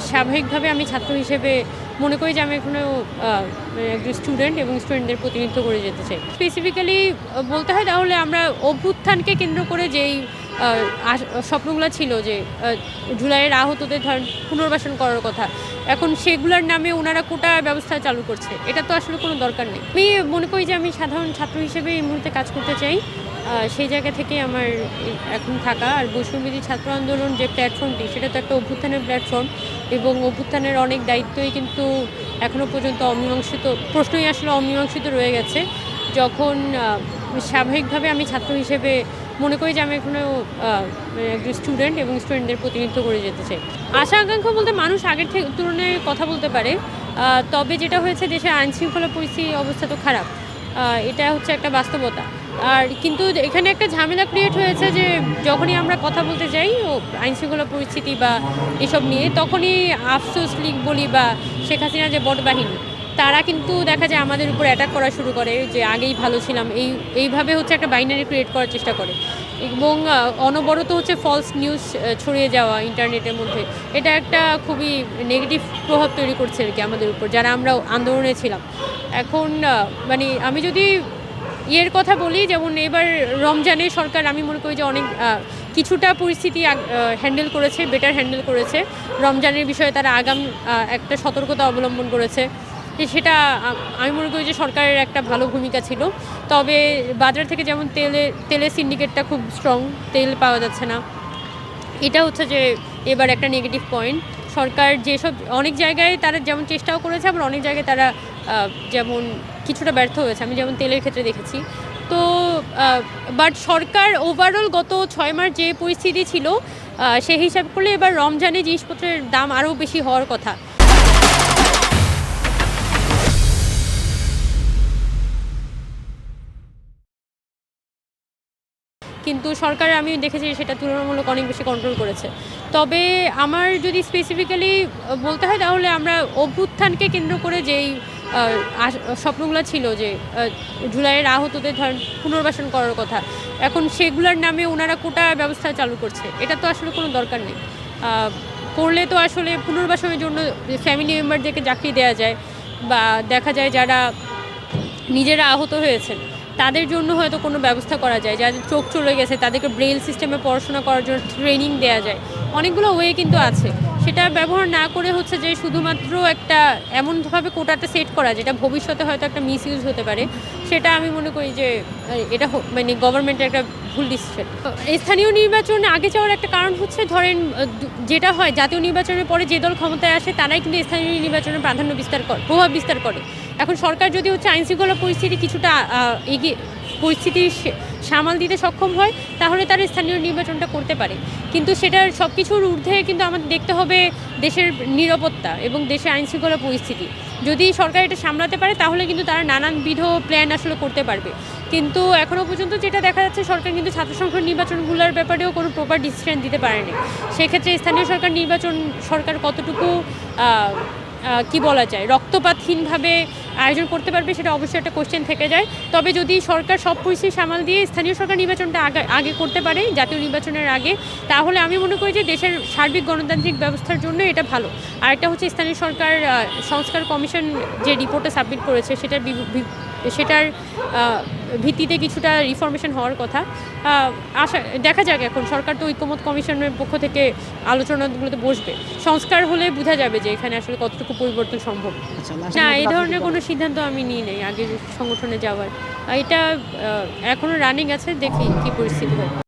স্বাভাবিকভাবে আমি ছাত্র হিসেবে মনে করি যে আমি এখনও আহ, একজন স্টুডেন্ট এবং স্টুডেন্টদের প্রতিনিধিত্ব করে যেতে চাই। স্পেসিফিক্যালি বলতে হয় তাহলে আমরা অভ্যুত্থানকে কেন্দ্র করে যেই স্বপ্নগুলো ছিল যে জুলাইয়ের আহতদের ধরেন পুনর্বাসন করার কথা এখন সেগুলোর নামে ওনারা কোটা ব্যবস্থা চালু করছে। এটা তো আসলে কোনো দরকার নেই। আমি মনে করি যে আমি সাধারণ ছাত্র হিসেবে এই মুহূর্তে কাজ করতে চাই। সেই জায়গা থেকে আমার এখন থাকা। আর বৈষম্যবিধি ছাত্র আন্দোলন যে প্ল্যাটফর্মটি সেটা তো একটা অভ্যুত্থানের প্ল্যাটফর্ম এবং অভ্যুত্থানের অনেক দায়িত্বই কিন্তু এখনও পর্যন্ত অমীমাংসিত প্রশ্নই আসলে অমীমাংসিত রয়ে গেছে। যখন স্বাভাবিকভাবে আমি ছাত্র হিসেবে মনে করি যে আমি এখনও আহ, একজন স্টুডেন্ট এবং স্টুডেন্টদের প্রতিনিধিত্ব করে যেতে চাই। আশা আকাঙ্ক্ষা বলতে মানুষ আগের থেকে তুলনায় কথা বলতে পারে। তবে যেটা হয়েছে দেশের আইনশৃঙ্খলা পরিস্থিতি অবস্থা তো খারাপ। এটা হচ্ছে একটা বাস্তবতা। আর কিন্তু এখানে একটা ঝামেলা ক্রিয়েট হয়েছে যে যখনই আমরা কথা বলতে যাই, ও আইন শৃঙ্খলা পরিস্থিতি বা এসব নিয়ে, তখনই আফসোস লীগ বলি বা শেখ হাসিনা যে বট বাহিনী, তারা কিন্তু দেখা যায় আমাদের উপর অ্যাটাক করা শুরু করে যে আগেই ভালো ছিলাম, এই, এইভাবে হচ্ছে একটা বাইনারি ক্রিয়েট করার চেষ্টা করে। এবং অনবরত হচ্ছে ফলস নিউজ ছড়িয়ে যাওয়া ইন্টারনেটের মধ্যে, এটা একটা খুবই নেগেটিভ প্রভাব তৈরি করছে আর কি আমাদের উপর, যারা আমরা আন্দোলনে ছিলাম। এখন মানে আমি যদি ইয়ের কথা বলি, যেমন এবার রমজানে সরকার, আমি মনে করি যে অনেক কিছুটা পরিস্থিতি হ্যান্ডেল করেছে বেটার হ্যান্ডেল করেছে। রমজানের বিষয়ে তারা আগাম একটা সতর্কতা অবলম্বন করেছে। যে সেটা আমি মনে করি যে সরকারের একটা ভালো ভূমিকা ছিল। তবে বাজার থেকে যেমন তেলে, তেলের সিন্ডিকেটটা খুব স্ট্রং তেল পাওয়া যাচ্ছে না। এটা হচ্ছে যে এবার একটা নেগেটিভ পয়েন্ট সরকার যেসব, অনেক জায়গায় তারা যেমন চেষ্টাও করেছে, আবার অনেক জায়গায় তারা যেমন কিছুটা ব্যর্থ হয়েছে, আমি যেমন তেলের ক্ষেত্রে দেখেছি। তো বাট সরকার ওভারঅল গত ছয় মাস যে পরিস্থিতি ছিল সেই হিসাব করলে এবার রমজানে জিনিসপত্রের দাম আরও বেশি হওয়ার কথা। কিন্তু সরকার, আমি দেখেছি সেটা তুলনামূলক অনেক বেশি কন্ট্রোল করেছে। তবে আমার যদি স্পেসিফিক্যালি বলতে হয়, তাহলে আমরা অভ্যুত্থানকে কেন্দ্র করে যেই স্বপ্নগুলো ছিল যে জুলাইয়ের আহতদের ধরেন পুনর্বাসন করার কথা। এখন সেগুলোর নামে ওনারা কোটা ব্যবস্থা চালু করছে। এটা তো আসলে কোনো দরকার নেই। করলে তো আসলে পুনর্বাসনের জন্য ফ্যামিলি মেম্বারদেরকে চাকরি দেওয়া যায় বা দেখা যায় যারা নিজেরা আহত হয়েছেন, তাদের জন্য হয়তো কোনো ব্যবস্থা করা যায়। যাদের চোখ চলে গেছে, তাদেরকে ব্রেল সিস্টেমে পড়াশোনা করার জন্য ট্রেনিং দেওয়া যায়। অনেকগুলো ওয়ে কিন্তু আছে। সেটা ব্যবহার না করে হচ্ছে যে শুধুমাত্র একটা এমনভাবে কোটাটা সেট করা, যেটা ভবিষ্যতে হয়তো একটা মিস ইউজ হতে পারে, সেটা আমি মনে করি যে এটা মানে গভর্নমেন্টের একটা ভুল ডিসিশন স্থানীয় নির্বাচনে আগে যাওয়ার একটা কারণ হচ্ছে, ধরেন যেটা হয়, জাতীয় নির্বাচনের পরে যে দল ক্ষমতায় আসে, তারাই কিন্তু স্থানীয় নির্বাচনে প্রাধান্য বিস্তার করে, প্রভাব বিস্তার করে। এখন সরকার যদি হচ্ছে আইন শৃঙ্খলা পরিস্থিতি কিছুটা এগিয়ে পরিস্থিতি সামাল দিতে সক্ষম হয়, তাহলে তারা স্থানীয় নির্বাচনটা করতে পারে। কিন্তু সেটার সব কিছুর ঊর্ধ্বে কিন্তু আমাদের দেখতে হবে দেশের নিরাপত্তা এবং দেশের আইনশৃঙ্খলা পরিস্থিতি। যদি সরকার এটা সামলাতে পারে, তাহলে কিন্তু তারা নানানবিধ প্ল্যান আসলে করতে পারবে। কিন্তু এখনও পর্যন্ত যেটা দেখা যাচ্ছে, সরকার কিন্তু ছাত্র সংসদ নির্বাচনগুলোর ব্যাপারেও কোনো প্রপার ডিসিশন দিতে পারেনি। সেক্ষেত্রে স্থানীয় সরকার নির্বাচন সরকার কতটুকু কি বলা যায়, রক্তপাতহীনভাবে আয়োজন করতে পারবে সেটা অবশ্যই একটা কোশ্চেন থেকে যায়। তবে যদি সরকার সব পরিস্থিতি সামাল দিয়ে স্থানীয় সরকার নির্বাচনটা আগে আগে করতে পারে জাতীয় নির্বাচনের আগে, তাহলে আমি মনে করি যে দেশের সার্বিক গণতান্ত্রিক ব্যবস্থার জন্য এটা ভালো। আরেকটা হচ্ছে স্থানীয় সরকার সংস্কার কমিশন যে রিপোর্টে সাবমিট করেছে, সেটার সেটার ভিত্তিতে কিছুটা রিফরমেশন হওয়ার কথা। আশা দেখা যাক এখন। সরকার তো ঐক্যমত কমিশনের পক্ষ থেকে আলোচনাগুলোতে বসবে। সংস্কার হলে বোঝা যাবে যে এখানে আসলে কতটুকু পরিবর্তন সম্ভব। আচ্ছা না এই ধরনের কোনো সিদ্ধান্ত আমি নিই নাই আগের সংগঠনে যাওয়ার। এটা এখনও রানিং আছে দেখি কি পরিস্থিতি হয়।